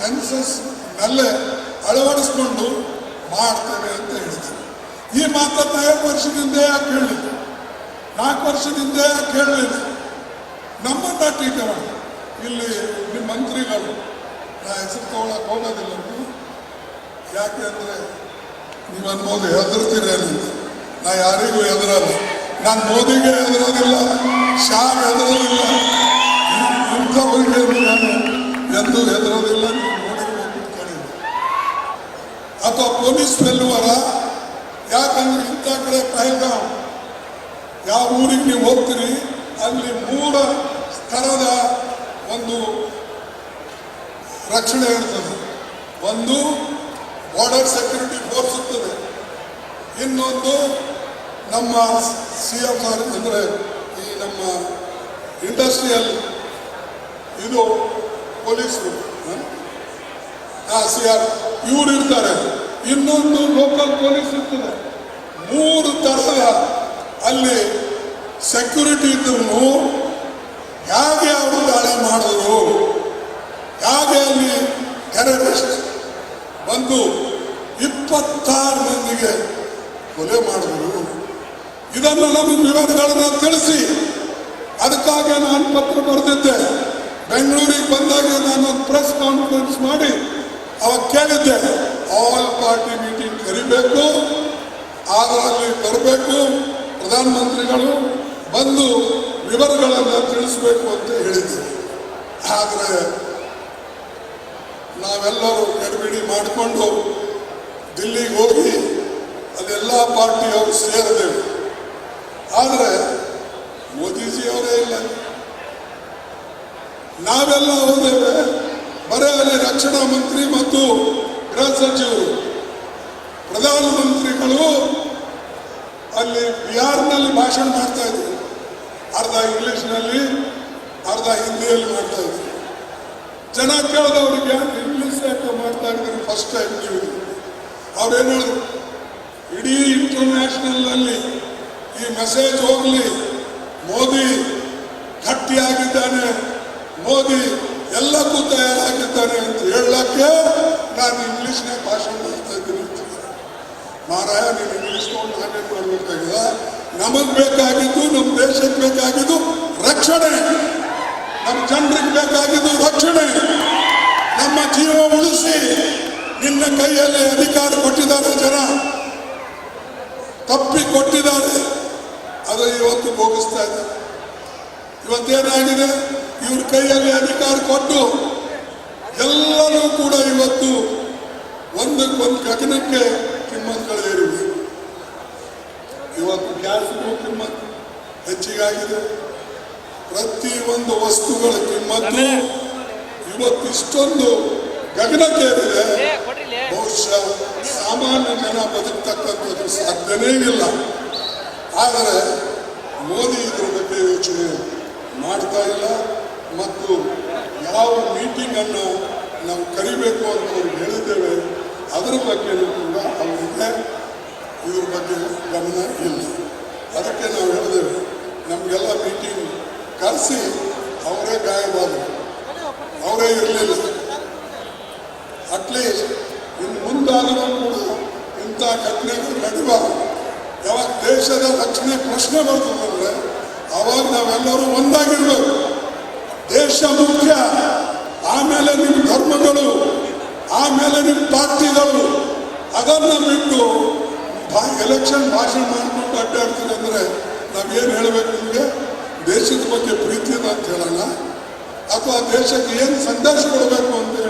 Census ಅಲ್ಲೇ ಅಳವಡಿಸ್ಕೊಂಡು ಮಾಡ್ತೇವೆ ಅಂತ ಹೇಳಿದ್ದಾರೆ ಈ ಮಾತನ್ನ ನಾಲ್ಕು ವರ್ಷದಿಂದ ಯಾಕೆ ನಾಲ್ಕು ವರ್ಷದಿಂದ ಯಾಕೆ ಹೇಳಲಿಲ್ಲ ನಮ್ಮನ್ನ ಟೀಕೆ ಇಲ್ಲಿ ನಿಮ್ಮ ಮಂತ್ರಿಗಳು, ನಾ ಹೆಸರು ತಗೊಳಕ್ ಹೋಗೋದಿಲ್ಲ. ಯಾಕೆ ಅಂದ್ರೆ ನೀವು ಅನ್ಬೋದು ಹೆದರ್ತೀರಿ ಅಲ್ಲಿ ನಾ ಯಾರಿಗೂ ಹೆದರಲ್ಲ. ನಾನು ಮೋದಿಗೆ ಹೆದರೋದಿಲ್ಲ ಶಾ ಹೆದರೋದಿಲ್ಲ. ಇಂಥವರಿಗೆ ನಾನು ಎಂದೂ ಹೆದರೋದಿಲ್ಲ ಅಥವಾ ಪೊಲೀಸ್ ವೆಲ್ಲುವರ ಯಾಕಂದ್ರೆ ಇಂಥ ಕಡೆ ಪಹಲ್ಗಾಂವ್ ಯಾವ ಊರಿಗೆ ಹೋಗ್ತೀರಿ, ಅಲ್ಲಿ ಮೂರ ಸ್ಥಳದ ಒಂದು ರಕ್ಷಣೆ ಇರ್ತದೆ. ಒಂದು ಬಾರ್ಡರ್ ಸೆಕ್ಯೂರಿಟಿ ಫೋರ್ಸ್ ಇರ್ತದೆ. ಇನ್ನೊಂದು ನಮ್ಮ ಸಿ ಎಂ ಆರ್ ಅಂದರೆ ಈ ನಮ್ಮ ಇಂಡಸ್ಟ್ರಿಯಲ್ ಇದು ಪೊಲೀಸರು ಸಿ ಆರ್ ಇವರು ಇರ್ತಾರೆ. ಇನ್ನೊಂದು ಲೋಕಲ್ ಪೊಲೀಸ್ ಇರ್ತದೆ. ಮೂರು ತರಹದ ಅಲ್ಲಿ ಸೆಕ್ಯೂರಿಟಿ ಇದ್ರು ಹೇಗೆ ಅವರು ದಾಳಿ ಮಾಡಿದ್ರು? ಹೇಗೆ ಅಲ್ಲಿ ಟೆರರಿಸ್ಟ್ ಬಂದು ಇಪ್ಪತ್ತಾರು ಮಂದಿಗೆ ಕೊಲೆ ಮಾಡಿದ್ರು. ಇದನ್ನು ನಮ್ಮ ವಿವರಗಳನ್ನು ತಿಳಿಸಿ. ಅದಕ್ಕಾಗಿ ನಾನು ಪತ್ರ ಬರೆದಿದ್ದೆ. ಬೆಂಗಳೂರಿಗೆ ಬಂದಾಗ ನಾನು ಪ್ರೆಸ್ ಕಾನ್ಫರೆನ್ಸ್ ಮಾಡಿ ಅವಾಗ ಕೇಳಿದ್ದೆ, ಆಲ್ ಪಾರ್ಟಿ ಮೀಟಿಂಗ್ ಕರಿಬೇಕು ಅದರಲ್ಲಿ ಬರಬೇಕು, ಪ್ರಧಾನಮಂತ್ರಿಗಳು ಬಂದು ವಿವರಗಳನ್ನು ತಿಳಿಸಬೇಕು ಅಂತ ಹೇಳಿದ್ದೆ ಆದರೆ ನಾವೆಲ್ಲರೂ ಗಡಿಬಿಡಿ ಮಾಡಿಕೊಂಡು ದಿಲ್ಲಿಗೆ ಹೋಗಿ ಅದೆಲ್ಲ ಪಾರ್ಟಿಯವರು ಸೇರಿದೆವು. ಆದರೆ ಮೋದಿಜಿಯವರೇ ಇಲ್ಲ. ನಾವೆಲ್ಲ ಹೋದೇವೆ. ಬರೀ ಅಲ್ಲಿ ರಕ್ಷಣಾ ಮಂತ್ರಿ ಮತ್ತು ಗೃಹ ಸಚಿವರು ಪ್ರಧಾನಮಂತ್ರಿಗಳು ಅಲ್ಲಿ ಬಿಹಾರ್ನಲ್ಲಿ ಭಾಷಣ ಮಾಡ್ತಾ ಇದ್ರು ಅರ್ಧ ಇಂಗ್ಲಿಷ್ನಲ್ಲಿ, ಅರ್ಧ ಹಿಂದಿಯಲ್ಲಿ ಮಾಡ್ತಾ ಇದ್ರು ಜನ ಕೇಳಿದವ್ರಿಗೆ ಯಾಕೆ ಇಂಗ್ಲಿಷ್ ಯಾಕೆ ಮಾಡ್ತಾ ಇದ್ದಾರೆ ಫಸ್ಟ್ ಟೈಮ್ ನೀವು? ಏನು ಹೇಳಿದ್ರು? ಇಡೀ ಇಂಟರ್ನ್ಯಾಷನಲ್ನಲ್ಲಿ ಈ ಮೆಸೇಜ್ ಹೋಗಲಿ, ಮೋದಿ ಗಟ್ಟಿಯಾಗಿದ್ದಾನೆ, ಮೋದಿ ಎಲ್ಲಕ್ಕೂ ತಯಾರಾಗಿದ್ದಾರೆ ಅಂತ ಹೇಳಕ್ಕೆ ನಾನು ಇಂಗ್ಲಿಷ್ನೇ ಭಾಷೆ ಮಾಡ್ತಾ ಇದ್ದೀನಿ. ಮಾರಾಯ, ನೀನು ಇಂಗ್ಲೀಷ್ ನೋಡಿ ನಾನೇನು ಮಾಡಬೇಕಾಗಿಲ್ಲ ನಮಗ್ ಬೇಕಾಗಿದ್ದು ನಮ್ಮ ದೇಶಕ್ಕೆ ಬೇಕಾಗಿದ್ದು ರಕ್ಷಣೆ. ನಮ್ಮ ಜನರಿಗೆ ಬೇಕಾಗಿದ್ದು ರಕ್ಷಣೆ. ನಮ್ಮ ಜೀವ ಉಳಿಸಿ ನಿನ್ನ ಕೈಯಲ್ಲಿ ಅಧಿಕಾರ ಕೊಟ್ಟಿದ್ದಾರೆ ಜನ. ತಪ್ಪಿ ಕೊಟ್ಟಿದ್ದಾರೆ. ಅದು ಇವತ್ತು ಭೋಗಿಸ್ತಾ ಇದ್ದಾರೆ ಇವತ್ತೇನಾಗಿದೆ? ಇವ್ರ ಕೈಯಲ್ಲಿ ಅಧಿಕಾರ ಕೊಟ್ಟು ಎಲ್ಲರೂ ಕೂಡ ಇವತ್ತು ಒಂದಕ್ಕೊಂದು ಗಗನಕ್ಕೆ ಕಿಮ್ಮತ್ತುಗಳೇರಿವೆ ಇವತ್ತು ಗ್ಯಾಸ್ಗೂ ಕಿಮ್ಮತ್ತು ಹೆಚ್ಚಿಗಾಗಿದೆ. ಪ್ರತಿ ಒಂದು ವಸ್ತುಗಳ ಕಿಮ್ಮತ್ತು ಇವತ್ತು ಇಷ್ಟೊಂದು ಗಗನಕ್ಕೇರಿದೆ ಬಹುಶಃ ಸಾಮಾನ್ಯ ಜನ ಬದುಕ್ತಕ್ಕಂಥದ್ದು ಸಾಧ್ಯನೇ ಇಲ್ಲ. ಆದರೆ ಮೋದಿ ಇದ್ರ ಬಗ್ಗೆ ಯೋಚನೆ ಮತ್ತು ಯಾವ ಮೀಟಿಂಗನ್ನು ನಾವು ಕರಿಬೇಕು ಅಂತ ಅವ್ರು ಹೇಳಿದ್ದೇವೆ, ಅದರ ಬಗ್ಗೆಯೂ ಕೂಡ ಅವರಿಗೆ ಇದ್ರ ಬಗ್ಗೆ ಗಮನ ಇಲ್ಲ. ಅದಕ್ಕೆ ನಾವು ಹೇಳಿದ್ದೇವೆ, ನಮಗೆಲ್ಲ ಮೀಟಿಂಗ್ ಕರೆಸಿ, ಅವರೇ ಗಾಯವಾದರು ಅವರೇ ಇರಲಿಲ್ಲ. ಅಟ್ಲೀಸ್ಟ್ ಇನ್ನು ಮುಂದಾದರೂ ಕೂಡ ಇಂಥ ಘಟನೆಗಳು ನಡಿಬಾರದು. ಯಾವಾಗ ದೇಶದ ರಕ್ಷಣೆ ಪ್ರಶ್ನೆ ಬರ್ತದಂದ್ರೆ ಅವಾಗ ನಾವೆಲ್ಲರೂ ಒಂದಾಗಿರ್ಬೇಕು. ದೇಶ ಮುಖ್ಯ ಆಮೇಲೆ ನಿಮ್ಮ ಧರ್ಮಗಳು, ಆಮೇಲೆ ನಿಮ್ಮ ಪಾರ್ಟಿಗಳು, ಅದನ್ನು ಬಿಟ್ಟು ಎಲೆಕ್ಷನ್ ಭಾಷಣ ಮಾಡ್ಕೊಂಡು ಅಡ್ಡಾಡ್ತೀವಿ ನಾವು ನಾವೇನು ಹೇಳಬೇಕು ನಿಮಗೆ? ದೇಶದ ಬಗ್ಗೆ ಪ್ರೀತಿ ಇದೆ ಅಂತ ಹೇಳೋಣ. ಅಥವಾ ದೇಶಕ್ಕೆ ಏನು ಸಂದೇಶ ಕೊಡಬೇಕು ಅಂತ ಹೇಳಿ ನೀವು ಹೇಳಿದಿರಿ